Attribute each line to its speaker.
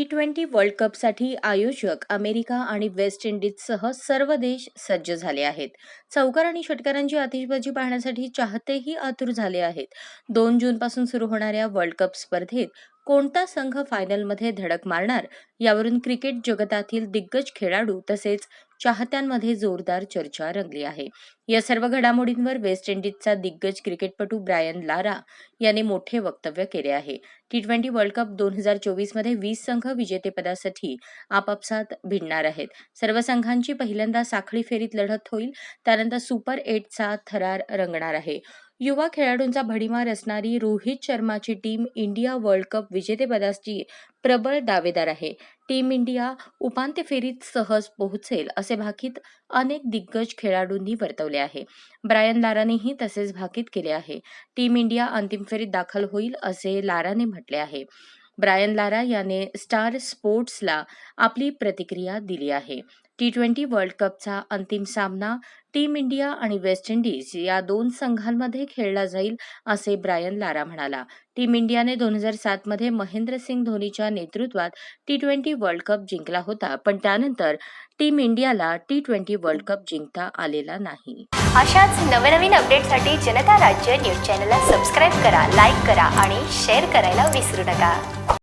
Speaker 1: T twenty world कपसाठी आयोजक America आणि waste इंडिजसह सर्व देश सज्ज झाले आहेत. चौकार आणि षटकारांची आतिषबाजी पाहण्यासाठी चाहतेही आतुर झाले आहेत. दोन जूनपासून सुरू होणाऱ्या वर्ल्ड कप स्पर्धेत कोणता संघ फायनलमध्ये धडक मारणार? यावरून क्रिकेट जगतातील दिग्गज खेळाडू तसेच चाहत्यांमध्ये जोरदार चर्चा रंगली आहे. या सर्व घडामोडींवर वेस्ट इंडिजचा दिग्गज क्रिकेटपटू ब्रायन लारा यांनी मोठे वक्तव्य केले आहे. टी ट्वेंटी वर्ल्ड कप दोन हजार चोवीसमध्ये वीस संघ विजेतेपदासाठी आपापसात भिडणार आहेत. सर्व संघांची पहिल्यांदा साखळी फेरीत लढत होईल. त्यानंतर सुपर एटचा थरार रंगणार आहे. युवा खेळाडूंचा भडीमार असणारी रोहित शर्माची टीम इंडिया वर्ल्ड कप विजेतेपदाची प्रबळ दावेदार आहे. टीम इंडिया उपांत्य फेरीत सहज पोहोचेल असे भाकीत अनेक दिग्गज खेळाडूंनी वर्तवले आहे. ब्रायन लारानेही तसेच भाकीत केले आहे. टीम इंडिया अंतिम फेरीत दाखल होईल असे लाराने म्हटले आहे. ब्रायन लारा याने स्टार स्पोर्ट्सला आपली प्रतिक्रिया दिली आहे. टी ट्वेंटी वर्ल्ड कपचा अंतिम सामना टीम इंडिया आणि वेस्ट इंडिज या दोन संघांमध्ये खेळला जाईल असे ब्रायन लारा म्हणाला. टीम इंडियाने दोन हजार सातमध्ये महेंद्रसिंग धोनीच्या नेतृत्वात टी ट्वेंटी वर्ल्ड कप जिंकला होता पण त्यानंतर टीम इंडियाला टी ट्वेंटी वर्ल्ड कप जिंकता आलेला नाही.
Speaker 2: अशाच नवनवीन अपडेटसाठी जनता राज्य न्यूज चॅनलला सबस्क्राईब करा लाईक करा आणि शेअर करायला विसरू नका.